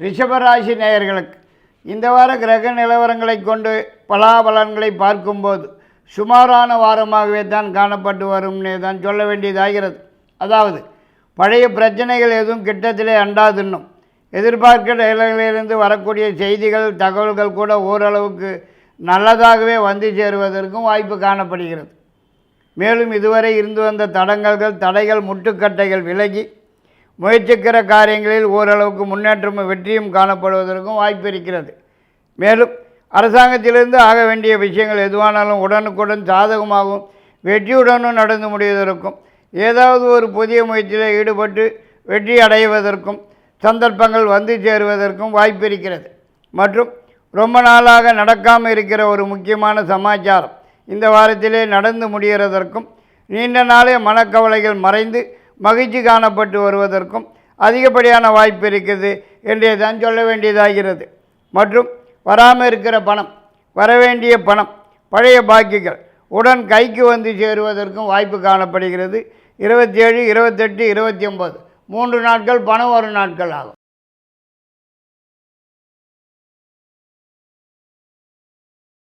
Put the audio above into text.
ரிஷபராசி நேயர்களுக்கு இந்த வார கிரக நிலவரங்களை கொண்டு பலாபலன்களை பார்க்கும்போது சுமாரான வாரமாகவே தான் காணப்பட்டு வரும்னே தான் சொல்ல வேண்டியதாகிறது. அதாவது பழைய பிரச்சனைகள் எதுவும் கிட்டத்திலே அண்டாதுன்னும். எதிர்பார்க்கிற நிலைகளிலிருந்து வரக்கூடிய செய்திகள் தகவல்கள் கூட ஓரளவுக்கு நல்லதாகவே வந்து சேருவதற்கும் வாய்ப்பு காணப்படுகிறது. மேலும் இதுவரை இருந்து வந்த தடங்கல்கள் தடைகள் முட்டுக்கட்டைகள் விலகி முயற்சிக்கிற காரியங்களில் ஓரளவுக்கு முன்னேற்றமும் வெற்றியும் காணப்படுவதற்கும் வாய்ப்பு இருக்கிறது. மேலும் அரசாங்கத்திலிருந்து ஆக வேண்டிய விஷயங்கள் எதுவானாலும் உடனுக்குடன் சாதகமாகவும் வெற்றியுடனும் நடந்து முடிவதற்கும் ஏதாவது ஒரு புதிய முயற்சியில் ஈடுபட்டு வெற்றி அடைவதற்கும் சந்தர்ப்பங்கள் வந்து சேருவதற்கும் வாய்ப்பு இருக்கிறது. மற்றும் ரொம்ப நாளாக நடக்காமல் இருக்கிற ஒரு முக்கியமான சமாச்சாரம் இந்த வாரத்திலே நடந்து முடிகிறதற்கும் நீண்ட நாளே மனக்கவலைகள் மறைந்து மகிழ்ச்சி காணப்பட்டு வருவதற்கும் அதிகப்படியான வாய்ப்பு இருக்குது என்றே தான் சொல்ல வேண்டியதாகிறது. மற்றும் வராமல் இருக்கிற பணம் வரவேண்டிய பணம் பழைய பாக்கிகள் உடன் கைக்கு வந்து சேருவதற்கும் வாய்ப்பு காணப்படுகிறது. இருபத்தி ஏழு இருபத்தெட்டு இருபத்தி ஒம்பது மூன்று நாட்கள் பணம் வரும் நாட்கள் ஆகும்.